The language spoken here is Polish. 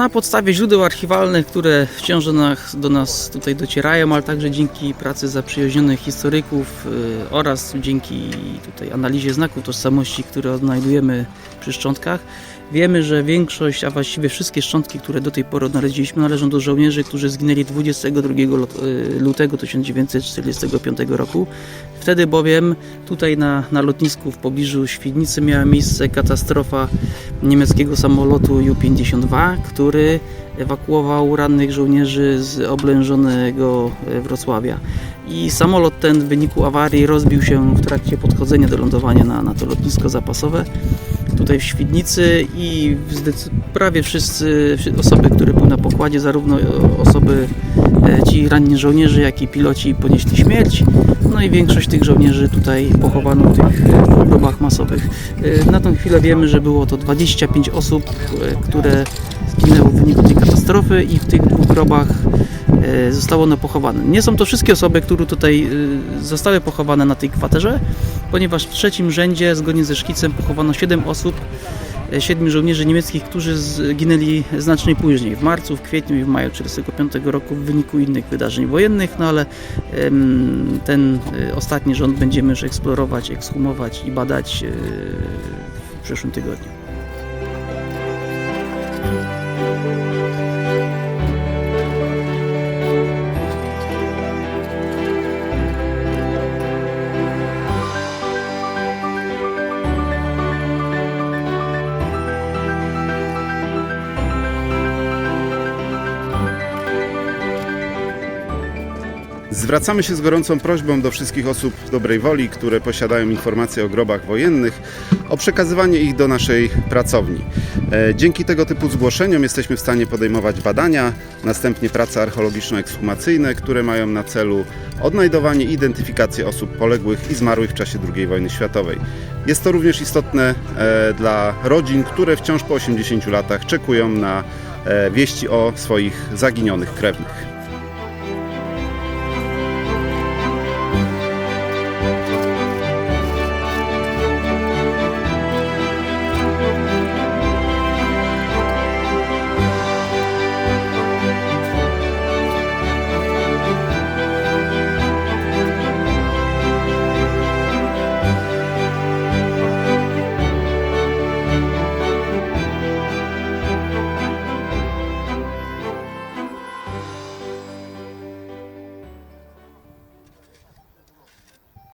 na podstawie źródeł archiwalnych, które wciąż do nas, do nas tutaj docierają, ale także dzięki pracy zaprzyjaźnionych historyków y, oraz dzięki tutaj analizie znaków tożsamości, które odnajdujemy przy szczątkach, wiemy, że większość, a właściwie wszystkie szczątki, które do tej pory odnaleźliśmy, należą do żołnierzy, którzy zginęli 22 lot- y, lutego 1945 roku. Wtedy bowiem tutaj na, na lotnisku w pobliżu Świdnicy miała miejsce katastrofa niemieckiego samolotu Ju-52, który ewakuował rannych żołnierzy z oblężonego e, Wrocławia. I samolot ten w wyniku awarii rozbił się w trakcie podchodzenia do lądowania na, na to lotnisko zapasowe tutaj w Świdnicy i prawie wszyscy wszy- osoby, które były na pokładzie, zarówno osoby, e, ci ranni żołnierze, jak i piloci ponieśli śmierć. No i większość tych żołnierzy tutaj pochowano w tych e, grobach masowych. E, Na tą chwilę wiemy, że było to 25 osób, które zginęło w wyniku tej katastrofy i w tych dwóch grobach zostało one pochowane. Nie są to wszystkie osoby, które tutaj e, zostały pochowane na tej kwaterze, ponieważ w trzecim rzędzie, zgodnie ze szkicem, pochowano 7 osób, e, siedmiu żołnierzy niemieckich, którzy zginęli znacznie później, w marcu, w kwietniu i w maju 1945 roku w wyniku innych wydarzeń wojennych, no ale ten e, ostatni rząd będziemy już eksplorować, ekshumować i badać e, w przyszłym tygodniu. Zwracamy się z gorącą prośbą do wszystkich osób dobrej woli, które posiadają informacje o grobach wojennych, o przekazywanie ich do naszej pracowni. E, Dzięki tego typu zgłoszeniom jesteśmy w stanie podejmować badania, następnie prace archeologiczno-ekshumacyjne, które mają na celu odnajdowanie i identyfikację osób poległych i zmarłych w czasie II wojny światowej. Jest to również istotne e, dla rodzin, które wciąż po 80 latach czekują na e, wieści o swoich zaginionych krewnych.